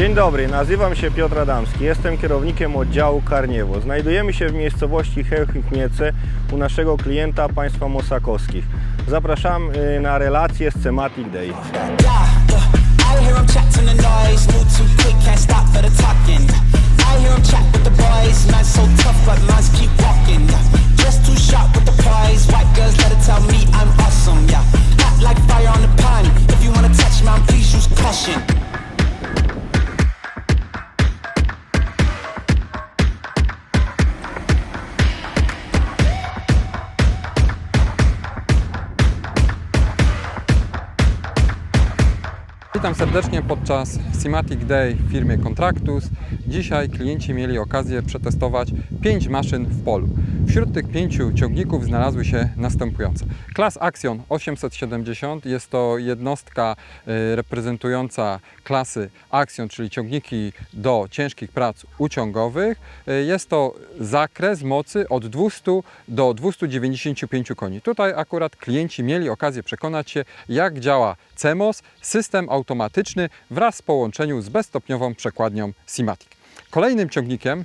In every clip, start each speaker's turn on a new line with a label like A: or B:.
A: Dzień dobry, nazywam się Piotr Adamski, jestem kierownikiem oddziału Karniewo. Znajdujemy się w miejscowości Chełchnice u naszego klienta państwa Mosakowskich. Zapraszam y, na relację z Thematic Day.
B: Witam serdecznie podczas Thematic Day w firmie Contractus. Dzisiaj klienci mieli okazję przetestować 5 maszyn w polu. Wśród tych pięciu ciągników znalazły się następujące. Klas Axion 870 jest to jednostka y, reprezentująca klasy Axion, czyli ciągniki do ciężkich prac uciągowych. Y, Jest to zakres mocy od 200 do 295 koni. Tutaj akurat klienci mieli okazję przekonać się, jak działa CEMOS, system automatyczny wraz z połączeniu z bezstopniową przekładnią Simatic. Kolejnym ciągnikiem,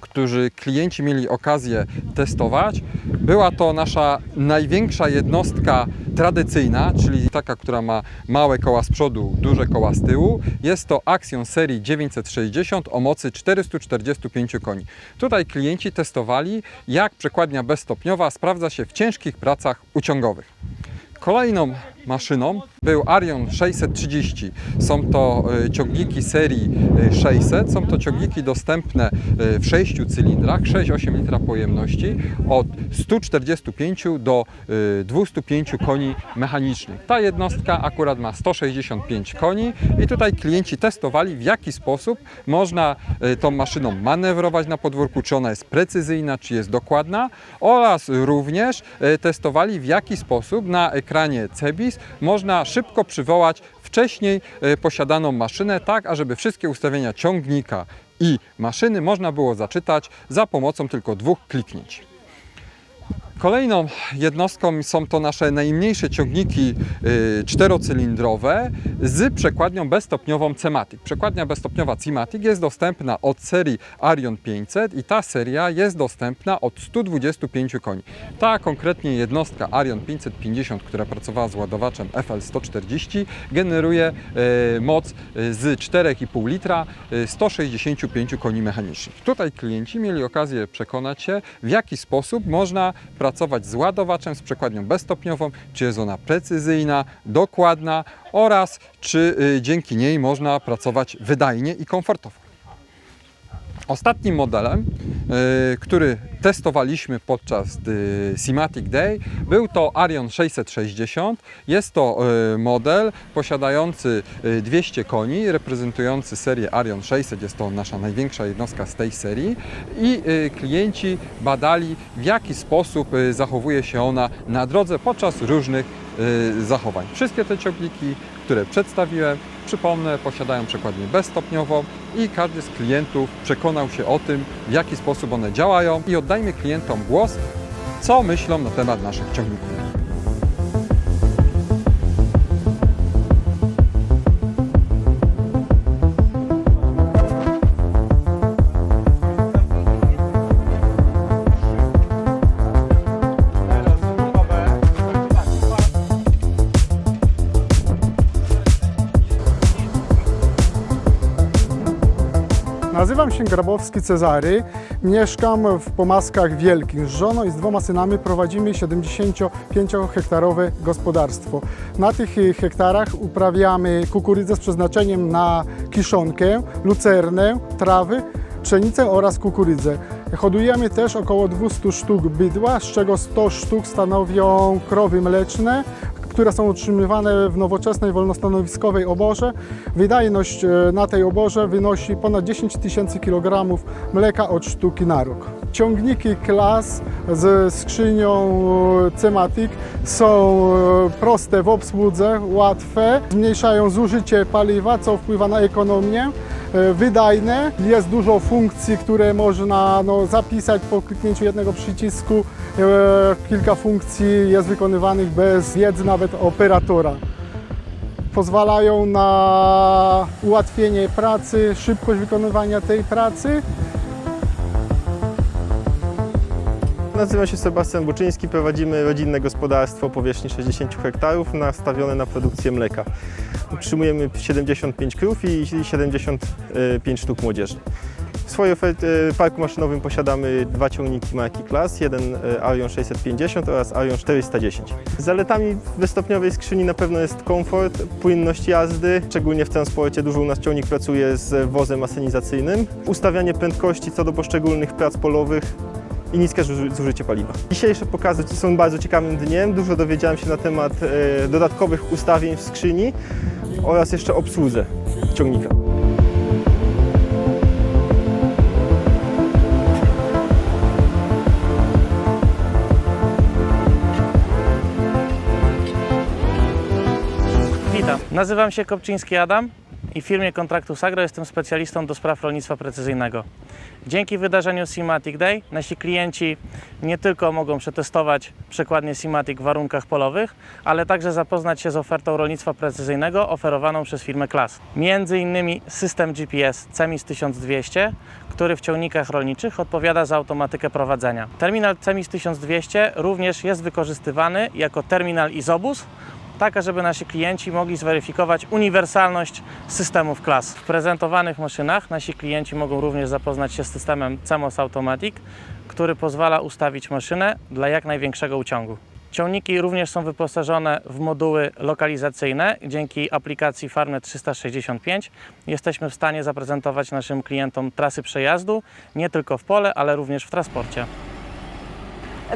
B: którzy klienci mieli okazję testować, była to nasza największa jednostka tradycyjna, czyli taka, która ma małe koła z przodu, duże koła z tyłu. Jest to Axion serii 960 o mocy 445 koni. Tutaj klienci testowali, jak przekładnia bezstopniowa sprawdza się w ciężkich pracach uciągowych. Kolejną maszyną był Arion 630. Są to e, ciągniki serii e, 600. Są to ciągniki dostępne e, w 6 cylindrach, 6-8 litra pojemności od 145 do e, 205 koni mechanicznych. Ta jednostka akurat ma 165 koni i tutaj klienci testowali w jaki sposób można tą maszyną manewrować na podwórku, czy ona jest precyzyjna, czy jest dokładna oraz również testowali w jaki sposób na ekranie CEBIS można szybko przywołać wcześniej e, posiadaną maszynę, tak ażeby wszystkie ustawienia ciągnika i maszyny można było zaczytać za pomocą tylko dwóch kliknięć. Kolejną jednostką są to nasze najmniejsze ciągniki y, czterocylindrowe z przekładnią bezstopniową Cematic. Przekładnia bezstopniowa Cematic jest dostępna od serii Arion 500 i ta seria jest dostępna od 125 koni. Ta konkretnie jednostka Arion 550, która pracowała z ładowaczem FL140 generuje y, moc y, z 4,5 litra y, 165 koni mechanicznych. Tutaj klienci mieli okazję przekonać się w jaki sposób można pracować z ładowaczem, z przekładnią bezstopniową, czy jest ona precyzyjna, dokładna oraz czy y, dzięki niej można pracować wydajnie i komfortowo. Ostatnim modelem, y, który testowaliśmy podczas y, Simatic Day, był to Arion 660. Jest to y, model posiadający y, 200 koni, reprezentujący serię Arion 600. Jest to nasza największa jednostka z tej serii. I klienci badali, w jaki sposób zachowuje się ona na drodze podczas różnych zachowań. Wszystkie te ciągniki, które przedstawiłem, przypomnę, posiadają przekładnię bezstopniową i każdy z klientów przekonał się o tym, w jaki sposób one działają i oddajmy klientom głos, co myślą na temat naszych ciągników.
C: Nazywam się Grabowski Cezary, mieszkam w Pomaskach Wielkich. Z żoną i z dwoma synami prowadzimy 75-hektarowe gospodarstwo. Na tych y, hektarach uprawiamy kukurydzę z przeznaczeniem na kiszonkę, lucernę, trawy, pszenicę oraz kukurydzę. Hodujemy też około 200 sztuk bydła, z czego 100 sztuk stanowią krowy mleczne, które są utrzymywane w nowoczesnej wolnostanowiskowej oborze. Wydajność e, na tej oborze wynosi ponad 10 tysięcy kilogramów mleka od sztuki na rok. Ciągniki klas z skrzynią e, Cematic są e, proste w obsłudze, łatwe, zmniejszają zużycie paliwa, co wpływa na ekonomię wydajne. Jest dużo funkcji, które można no, zapisać po kliknięciu jednego przycisku. E, Kilka funkcji jest wykonywanych bez wiedzy nawet operatora. pozwalają na ułatwienie pracy, szybkość wykonywania tej pracy.
A: Nazywam się Sebastian Buczyński, prowadzimy rodzinne gospodarstwo o powierzchni 60 hektarów nastawione na produkcję mleka. Utrzymujemy 75 krów i 75 sztuk młodzieży. W swojej ofercie parku maszynowym posiadamy dwa ciągniki marki Class, jeden e, Arion 650 oraz Arion 410. Zaletami wystopniowej skrzyni na pewno jest komfort, płynność jazdy, szczególnie w transporcie dużo u nas ciągnik pracuje z wozem asynizacyjnym, ustawianie prędkości co do poszczególnych prac polowych, i niskie zuży- zużycie paliwa. Dzisiejsze pokazy są bardzo ciekawym dniem. Dużo dowiedziałem się na temat e, dodatkowych ustawień w skrzyni oraz jeszcze obsłudze ciągnika.
D: Witam, nazywam się Kopczyński Adam i w firmie Kontraktu Sagro jestem specjalistą do spraw rolnictwa precyzyjnego. Dzięki wydarzeniu Simatic Day nasi klienci nie tylko mogą przetestować przekładnię Simatic w warunkach polowych, ale także zapoznać się z ofertą rolnictwa precyzyjnego oferowaną przez firmę Klas. Między innymi system GPS CEMIS 1200, który w ciągnikach rolniczych odpowiada za automatykę prowadzenia. Terminal CEMIS 1200 również jest wykorzystywany jako terminal Izobus, tak żeby nasi klienci mogli zweryfikować uniwersalność systemów klas. W prezentowanych maszynach nasi klienci mogą również zapoznać się z systemem CMOS Automatic, który pozwala ustawić maszynę dla jak największego uciągu. Ciągniki również są wyposażone w moduły lokalizacyjne. Dzięki aplikacji Farmnet 365 jesteśmy w stanie zaprezentować naszym klientom trasy przejazdu nie tylko w pole, ale również w transporcie.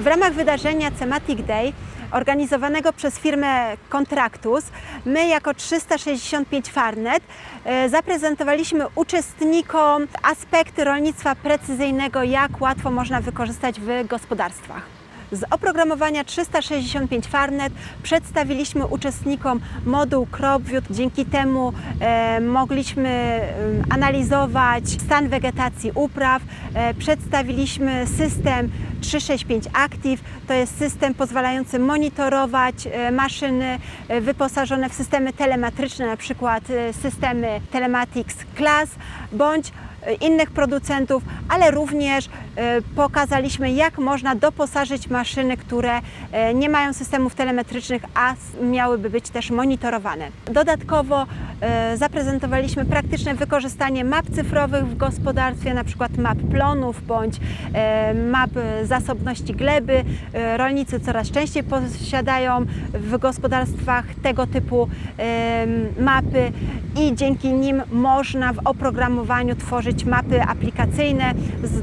E: W ramach wydarzenia Thematic Day organizowanego przez firmę Contractus, my jako 365 Farnet e, zaprezentowaliśmy uczestnikom aspekty rolnictwa precyzyjnego, jak łatwo można wykorzystać w gospodarstwach. Z oprogramowania 365 Farnet przedstawiliśmy uczestnikom moduł CropView. Dzięki temu e, mogliśmy analizować stan wegetacji upraw. E, przedstawiliśmy system 365 Active. To jest system pozwalający monitorować e, maszyny e, wyposażone w systemy telemetryczne, na przykład e, systemy Telematics Class bądź innych producentów, ale również pokazaliśmy, jak można doposażyć maszyny, które nie mają systemów telemetrycznych, a miałyby być też monitorowane. Dodatkowo zaprezentowaliśmy praktyczne wykorzystanie map cyfrowych w gospodarstwie, na przykład map plonów bądź map zasobności gleby. E, Rolnicy coraz częściej posiadają w gospodarstwach tego typu mapy i dzięki nim można w oprogramowaniu tworzyć mapy aplikacyjne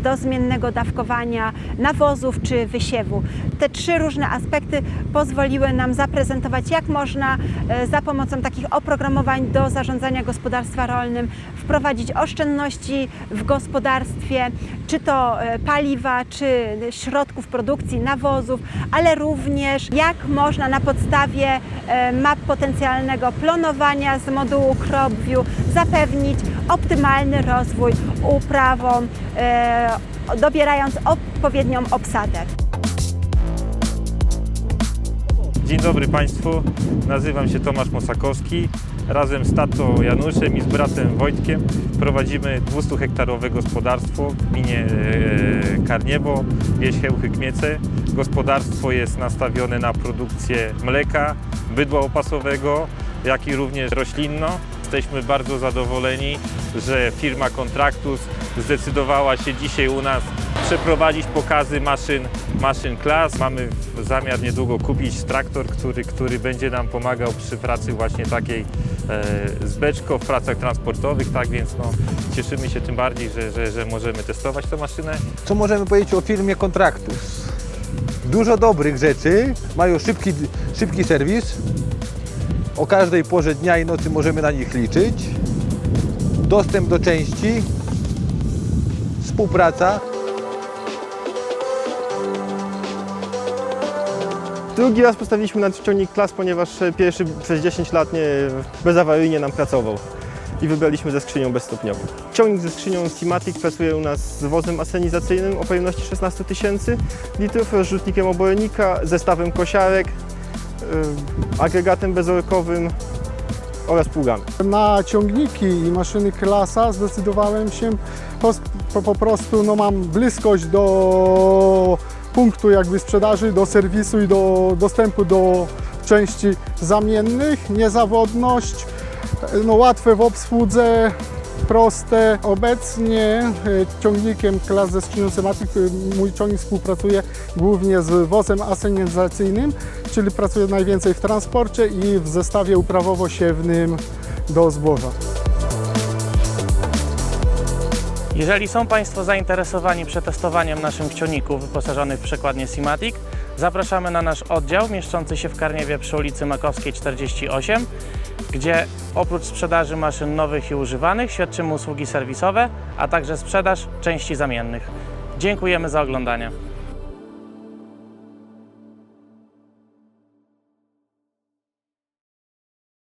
E: do zmiennego dawkowania nawozów czy wysiewu. Te trzy różne aspekty pozwoliły nam zaprezentować, jak można e, za pomocą takich oprogramowań do zarządzania gospodarstwa rolnym wprowadzić oszczędności w gospodarstwie, czy to e, paliwa, czy środków produkcji, nawozów, ale również jak można na podstawie e, map potencjalnego plonowania z modułu CropView zapewnić optymalny rozwój uprawom, e, dobierając odpowiednią obsadę.
F: Dzień dobry Państwu, nazywam się Tomasz Mosakowski. Razem z tatą Januszem i z bratem Wojtkiem prowadzimy 200-hektarowe gospodarstwo w gminie e, Karniewo, wieś Chełchy-Kmiece. Gospodarstwo jest nastawione na produkcję mleka, bydła opasowego, jak i również roślinno. Jesteśmy bardzo zadowoleni, że firma Kontraktus zdecydowała się dzisiaj u nas przeprowadzić pokazy maszyn, maszyn klas. Mamy zamiar niedługo kupić traktor, który, który będzie nam pomagał przy pracy właśnie takiej e, z beczką w pracach transportowych, tak więc no, cieszymy się tym bardziej, że, że, że możemy testować tę maszynę.
G: Co możemy powiedzieć o firmie Kontraktus? Dużo dobrych rzeczy, mają szybki, szybki serwis. O każdej porze dnia i nocy możemy na nich liczyć. Dostęp do części, współpraca.
A: Drugi raz postawiliśmy na ciągnik klas, ponieważ e, pierwszy przez 10 lat nie, bezawaryjnie nam pracował i wybraliśmy ze skrzynią bezstopniową. Ciągnik ze skrzynią Simatic pracuje u nas z wozem asenizacyjnym o pojemności 16 tysięcy litrów, rozrzutnikiem obornika, zestawem kosiarek, e, agregatem bezorkowym oraz pługami.
C: Na ciągniki i maszyny klasa zdecydowałem się po, po, po prostu, no mam bliskość do punktu jakby sprzedaży, do serwisu i do dostępu do części zamiennych, niezawodność, no łatwe w obsłudze, proste. Obecnie e, ciągnikiem klas ze skrzynią Sematic e, mój ciągnik współpracuje głównie z wozem asenizacyjnym, czyli pracuje najwięcej w transporcie i w zestawie uprawowo-siewnym do zboża.
D: Jeżeli są Państwo zainteresowani przetestowaniem naszych ciągników wyposażonych w przekładnię Simatic, zapraszamy na nasz oddział mieszczący się w Karniewie przy ulicy Makowskiej 48, gdzie oprócz sprzedaży maszyn nowych i używanych świadczymy usługi serwisowe, a także sprzedaż części zamiennych. Dziękujemy za oglądanie.